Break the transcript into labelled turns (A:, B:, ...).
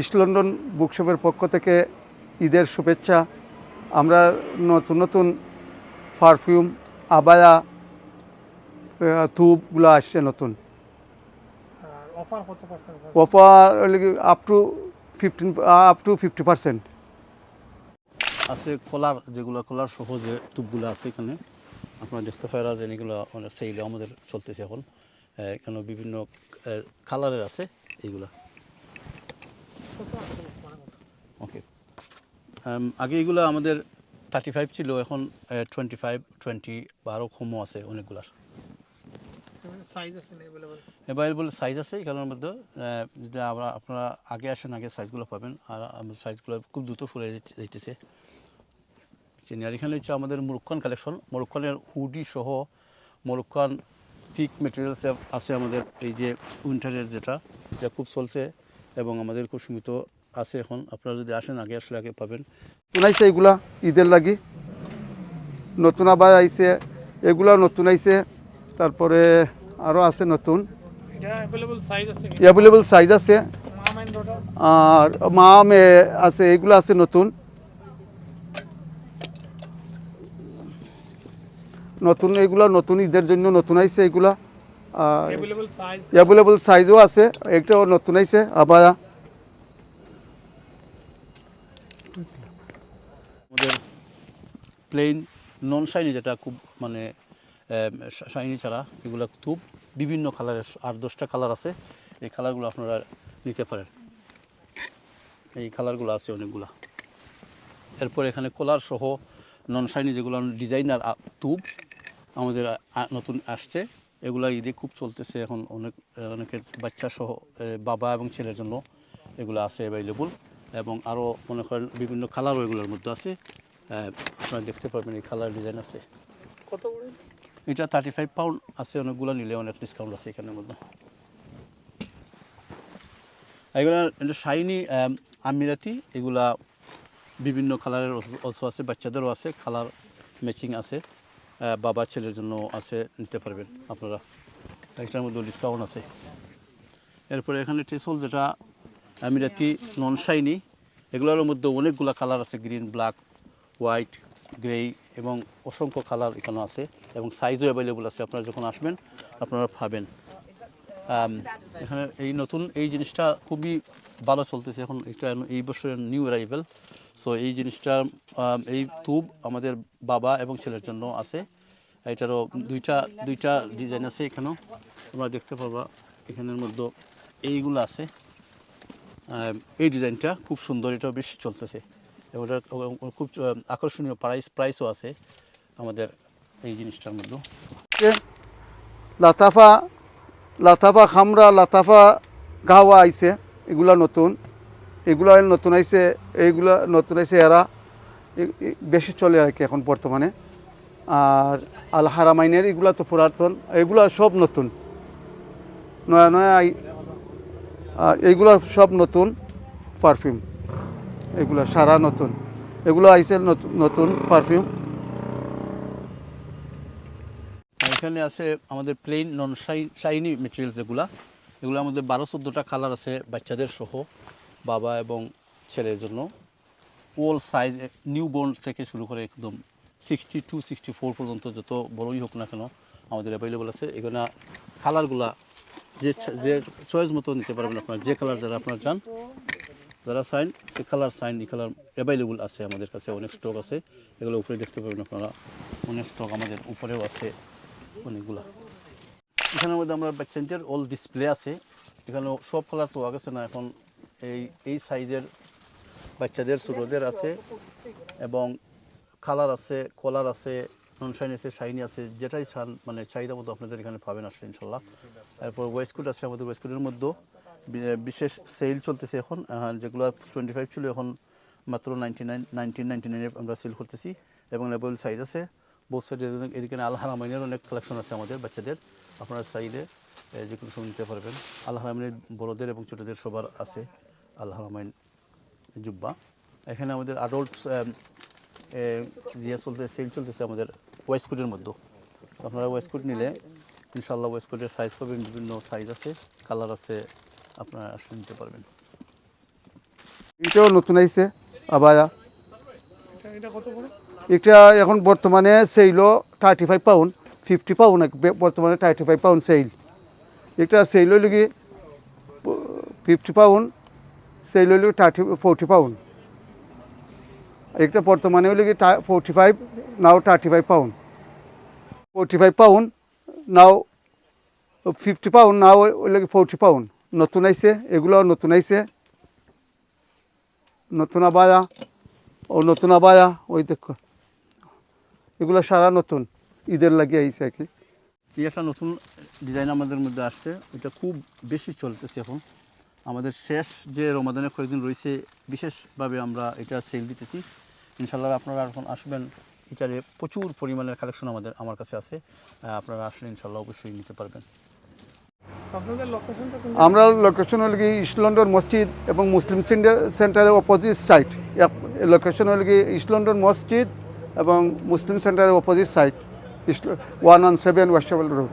A: East London বুকশপের পক্ষ থেকে ঈদের শুভেচ্ছা। আমরা নতুন নতুন পারফিউম আবায়া তুবগুলো আসছে নতুন।
B: অফার কত
A: up to fifteen up to fifty percent
C: আছে কলার যেগুলো কলার সহ যে টুপগুলো আছে এখানে। আপনারা দেখতে পারা যে এগুলো অনেক সেইলে আমাদের চলতেছে এখন। এখানে বিভিন্ন কালারের আছে এইগুলা। ওকে আগে এগুলো আমাদের থার্টি ফাইভ ছিল এখন টোয়েন্টি ফাইভ টোয়েন্টি বা আরও কমও আছে অনেকগুলার।
B: সাইজ আছে না অ্যাভেলেবল
C: সাইজ আছে এই এখানের মধ্যে আহ, যদি আমরা আপনারা আগে আসেন আগে সাইজগুলো পাবেন আর আমাদের সাইজগুলো খুব দ্রুত ফুলে যেতেছে আর এখানে হচ্ছে আমাদের মোরক্কান কালেকশন মোরক্কানের হুডি সহ মোরক্কান থিক মেটেরিয়ালস আছে আমাদের এই যে উইন্টারের যেটা যা খুব চলছে। এবং আমাদের খুব সীমিত আছে এখন। আপনারা যদি আসেন আগে আসলে আগে পাবেন।
A: আইছে এগুলা ঈদের লাগি। নতুন আবার আইছে এগুলা নতুন আইছে। তারপরে আরও আছে নতুন।
B: অ্যাভেলেবল সাইজ আছে মেন
A: আর মাম আছে এগুলো আছে নতুন। নতুন এগুলো নতুন ঈদের জন্য নতুন আইছে এগুলা।
B: অ্যাভেলেবল
A: সাইজও আছে। একটাও নতুন আইছে আবার
C: আমাদের প্লেন নন শাইনি যেটা খুব মানে শাইনি ছাড়া এগুলো খুব বিভিন্ন কালারের আট দশটা কালার আছে। এই কালারগুলো আপনারা নিতে পারেন। এই কালারগুলো আছে অনেকগুলা। এরপর এখানে কলার সহ নন শাইনি যেগুলো ডিজাইনার তুব আমাদের নতুন আসছে। এগুলা ঈদে খুব চলতেছে এখন অনেক অনেকের বাচ্চা সহ বাবা এবং ছেলের জন্য এগুলো আছে অ্যাভেলেবল এবং আরও মনে করেন বিভিন্ন কালারও এগুলোর মধ্যে আছে। আপনারা দেখতে পারবেন এই কালার ডিজাইন আছে।
B: কত
C: এটা থার্টি ফাইভ পাউন্ড আছে অনেকগুলো নিলে অনেক ডিসকাউন্ট আছে এখানের মধ্যে। এগুলো শাইনি আমিরাতি এগুলা বিভিন্ন কালারের অলসো আছে বাচ্চাদেরও আছে কালার ম্যাচিং আছে। বাবা ছেলের জন্য আছে, নিতে পারবেন আপনারা। এটার মধ্যে ডিসকাউন্ট আছে। এরপরে এখানে টেসল যেটা, আমিরাতি নন শাইনি এগুলোর মধ্যে অনেকগুলো কালার আছে গ্রিন ব্ল্যাক হোয়াইট গ্রে এবং অসংখ্য কালার এখানে আছে এবং সাইজও অ্যাভেলেবল আছে। আপনারা যখন আসবেন, আপনারা পাবেন। এখানে এই নতুন এই জিনিসটা খুবই ভালো চলতেছে। এখন এটা এই বছরের নিউ অ্যারাইভেল সো এই জিনিসটা এই তুব আমাদের বাবা এবং ছেলের জন্য আছে। এটারও দুইটা দুইটা ডিজাইন আছে এখানেও। তোমরা দেখতে পাবা এখানের মধ্যে এইগুলো আছে। এই ডিজাইনটা খুব সুন্দর, এটাও বেশি চলতেছে। এবং খুব আকর্ষণীয় প্রাইস প্রাইসও আছে আমাদের এই জিনিসটার মধ্যে।
A: লাতাফা লাতাফা খামরা, লাতাফা গাওয়া আইছে, এগুলা নতুন। এগুলা নতুন আইসে এইগুলো নতুন আইসে এরা বেশি চলে আর কি এখন বর্তমানে। আর আল হারামাইনের এগুলো তো পুরাতন, এগুলো সব নতুন। নয়া নয়া আর এইগুলা সব নতুন পারফিউম। এগুলো সারা নতুন। এগুলো আইছে নতুন পারফিউম।
C: এখানে আছে আমাদের প্লেন নন শাইনি মেটেরিয়ালস যেগুলা এগুলো আমাদের বারো, চোদ্দোটা কালার আছে, বাচ্চাদের সহ। বাবা এবং ছেলের জন্য। ওল সাইজ নিউ বোর্ন থেকে শুরু করে একদম সিক্সটি টু সিক্সটি ফোর পর্যন্ত যত বড়ই হোক না কেন আমাদের অ্যাভেলেবল আছে। এখানে কালারগুলা যে যে চয়েস মতো নিতে পারবেন আপনার, যে কালার যারা আপনার চান, যারা সাইন সে কালার সাইন এই কালার অ্যাভেলেবল আছে আমাদের কাছে, অনেক স্টক আছে। এগুলো উপরে দেখতে পাবেন আপনারা, অনেক স্টক আমাদের উপরেও আছে অনেকগুলা। এখানের মধ্যে আমরা বাচ্চাদের অল ডিসপ্লে আছে। এখানে সব কালার তো গেছে না, এখন এই এই সাইজের বাচ্চাদের, ছোটোদের আছে এবং কালার আছে, কলার আছে নন শাইন আছে, শাইনি আছে, যেটাই চান মানে চাহিদা মতো আপনাদের এখানে পাবেন আসলে, ইনশাল্লাহ। তারপর ওয়েস্টকুট আছে আমাদের ওয়েস্টকুটের মধ্যেও। বিশেষ সেল চলতেছে এখন যেগুলো টোয়েন্টি ফাইভ ছিল, এখন মাত্র নাইনটি নাইন নাইনটিন নাইনটি নাইনে আমরা সেল করতেছি। এবং লেভেল সাইজ আছে। বোথ সাইডে এদিকে আল্লাহ রামাইনের অনেক কালেকশন আছে আমাদের বাচ্চাদের। আপনারা চাইলে যে কোনো সময় নিতে পারবেন। আল্লাহ রামাইনের বড়দের এবং ছোটোদের সবার আছে। আল্লাহ রামাইন জুব্বা। এখানে আমাদের আডল্ট জিয়া চলতে সেল চলতেছে আমাদের ওয়েস্টকুটের মধ্যে। আপনারা ওয়েস্টকুট নিলে ইনশাল্লাহ ওয়েস্টকুটের সাইজ পাবেন বিভিন্ন সাইজ আছে কালার আছে আপনারা আসলে নিতে পারবেন।
A: এটাও নতুন আইছে আবায়া।
B: এটা
A: এখন বর্তমানে sale thirty five pound fifty pound বর্তমানে থার্টি ফাইভ পাউন্ড সেইল এটা সেইল হইলে ফিফটি পাউন্ড সেইল হইলে থার্টি, ফোরটি পাউন্ড। একটা বর্তমানে হইলে কি forty five now thirty five pound. Forty five pound, now fifty pound, now হইলে ফোরটি পাউন্ড। নতুন আইছে, এগুলো নতুন আইছে। নতুন আবায়া, ও নতুন আবায়া, ওই দেখো। এগুলো সারা নতুন, ঈদের লাগিয়ে আইছে আর কি।
C: একটা নতুন ডিজাইন আমাদের মধ্যে আসছে এটা খুব বেশি চলতেছে এখন। আমাদের শেষ যে রমাদানের কয়েকদিন রয়েছে বিশেষভাবে আমরা এটা সেল দিতেছি। ইনশাল্লাহ আপনারা এখন আসবেন এটারে প্রচুর পরিমাণের কালেকশন আমাদের আমার কাছে আছে। আপনারা আসলে ইনশাল্লাহ অবশ্যই নিতে পারবেন।
A: আমরা লোকেশন হল কি ইস্ট লন্ডন মসজিদ এবং মুসলিম সেন্টার সেন্টারের অপোজিট সাইড লোকেশন হল কি ইস্ট লন্ডন মসজিদ এবং মুসলিম সেন্টারের opposite side East one one seven Whitechapel road